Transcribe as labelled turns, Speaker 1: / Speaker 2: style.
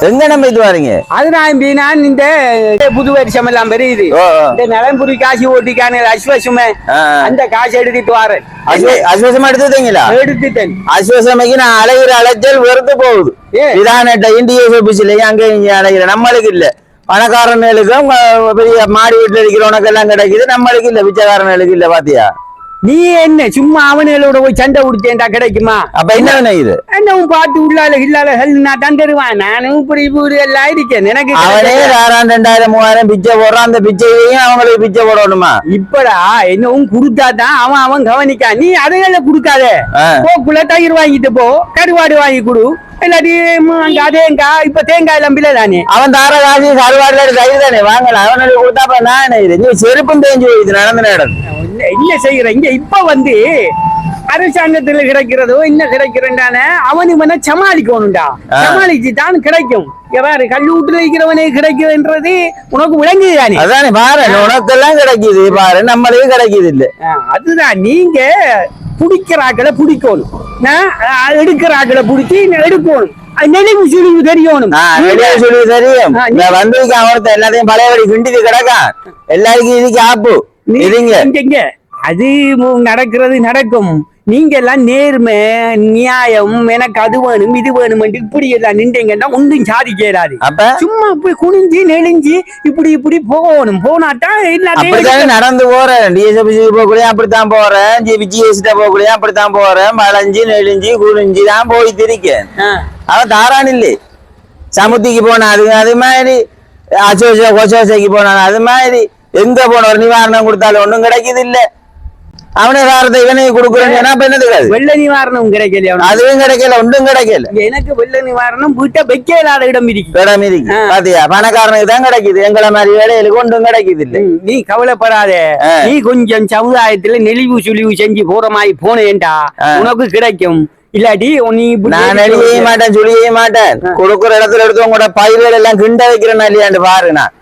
Speaker 1: எங்க நம்ம இது வாரீங்க?
Speaker 2: அதுதான் நான் இந்த புது வருஷம் எல்லாம் பெரியுது. இந்த நிலம்புரி காசு ஓட்டிக்கான அஸ்வசுமே. அந்த காசு எடுத்துட்டு வரேன்.
Speaker 1: அஸ்வ- அஸ்வசமா எடுத்துட்டீங்களா?
Speaker 2: எடுத்துட்டேன்.
Speaker 1: அஸ்வசமைக்கு நான் அலைகிற அலைச்சல் வெறுத்து போகுது. இதான இந்திய ஆபீஸ்ல அங்க இங்க அலைகிற நம்மளுக்கு இல்ல. பணக்காரனுக்கும் பெரிய மாடி வீட்டுல இருக்கிறவனுக்கு எல்லாம் கிடைக்குது. நம்மளுக்கு இல்ல. பிச்சைக்காரனுக்கு இல்ல பாத்தியா?
Speaker 2: நீ என்ன சும்மா அவனுகளோட போய் சண்டை உடுத்தேன்டா கிடைக்குமா?
Speaker 1: அப்ப என்ன இது?
Speaker 2: என்னவும் பார்த்து உள்ளால இல்லால நான் தந்துடுவான் நானும் இப்படி இப்படி எல்லாம் இருக்கேன். எனக்கு
Speaker 1: அவனே. ஆறாம் ரெண்டாயிரம் மூவாயிரம் பிச்சை போடுறான். அந்த பிச்சையையும் அவங்களுக்கு பிச்சை போடணுமா?
Speaker 2: இப்படா என்னவும் கொடுத்தாதான் அவன் அவன் கவனிக்கா நீ அதையெல்லாம் கொடுக்காத. போக்குள்ள தயிர் வாங்கிட்டு போ. கருவாடு வாங்கி கொடு. இல்லாட்டி அங்க அதேங்கா இப்ப தேங்காய் பிள்ளை தானே?
Speaker 1: அவன் தார காசு கருவாடுல கயிறு தானே? வாங்கல அவனுக்கு கொடுத்தாப்ப நான் இது நீ செருப்பும் தேஞ்சு போயிடுது நடந்த நேரம்
Speaker 2: என்ன- செய்யற இங்க இப்ப வந்து அரசாங்கத்துல கிடைக்கிறதோ என்ன கிடைக்கிறேன்டான அவன் இவனை சமாளிக்கணும்டா. சமாளிச்சு தான் கிடைக்கும். எவ்வாறு கல்லு வீட்டுல இருக்கிறவனே கிடைக்குதுன்றது உனக்கு விளங்குது தானே?
Speaker 1: அதானே பாரு உனக்கெல்லாம் கிடைக்குது பாரு நம்மளுக்கு கிடைக்குது இல்ல.
Speaker 2: அதுதான் நீங்க பிடிக்கிறாக்களை பிடிக்கணும். நான், ஆ, எடுக்கிறாக்களை பிடிச்சி எடுக்கணும். நெளிவு சுழிவு தெரியணும்.
Speaker 1: வெளியே சொல்லி தெரியும்.
Speaker 2: ஆ,
Speaker 1: இந்த வந்திருக்க அவர்த்த எல்லாத்தையும் பழையபடி கிண்டிட்டு கிடக்கான். எல்லாருக்கும் இதுக்கு ஆப்பு. இருங்க.
Speaker 2: அது நடக்கிறது நடக்கும். நீங்க எல்லாம் நேர்மை நியாயம் எனக்கு அது வேணும் இது வேணும் இப்படி எல்லாம் நின்றீங்கன்னா ஒன்றும் சாதிக்கிறாது
Speaker 1: அப்ப?
Speaker 2: சும்மா போய் குனிஞ்சு நெளிஞ்சு இப்படி இப்படி போகணும். போனாட்டா எல்லாத்தையும்
Speaker 1: நடந்து போறேன். டிஎஸ்எபிசிக்கு போகக்கூடிய அப்படித்தான் போறேன். ஜிபிஜிஎஸ்ட போகக்கூடிய அப்படித்தான் போறேன். வளைஞ்சு நெளிஞ்சு குனிஞ்சு தான் போய் திரிக்கேன். அவன் தாரான் இல்லை. சமுத்திக்கு போனா அது அது மாதிரி அசோச கொசோசைக்கு போனான் அது மாதிரி எங்க போன ஒரு நிவாரணம் கொடுத்தாலும் ஒண்ணும் கிடைக்குது இல்ல. அவனே வாரத்தை இவனே கொடுக்குறேன்னு சொன்னா அப்ப என்னது அது?
Speaker 2: வெள்ள நிவாரணம் கிடைக்கலையா உனக்கு?
Speaker 1: அதுவும் கிடைக்கல ஒன்றும் கிடைக்கல.
Speaker 2: எனக்கு வெள்ள நிவாரணம் வீட்டை வைக்க இல்லாத இடம் இருக்கு.
Speaker 1: இடம் இருக்கு. பாத்தியா? பணக்காரனுக்கு தான் கிடைக்குது. எங்களை மாதிரி வேலைகளுக்கு ஒன்றும் கிடைக்குது இல்ல.
Speaker 2: நீ கவலைப்படாத. நீ கொஞ்சம் சமுதாயத்துல நெளிவு சுழிவு செஞ்சு போற மாதிரி போனேன்டா. உனக்கு கிடைக்கும். இல்லாட்டி நீ
Speaker 1: நான் எழுதியே மாட்டேன் சொல்லியே மாட்டேன். கொடுக்குற இடத்துல எடுத்து உங்களோட பயிர்கள் எல்லாம் கிண்ட வைக்கிறேன் இல்லையாண்டு பாரு நான்.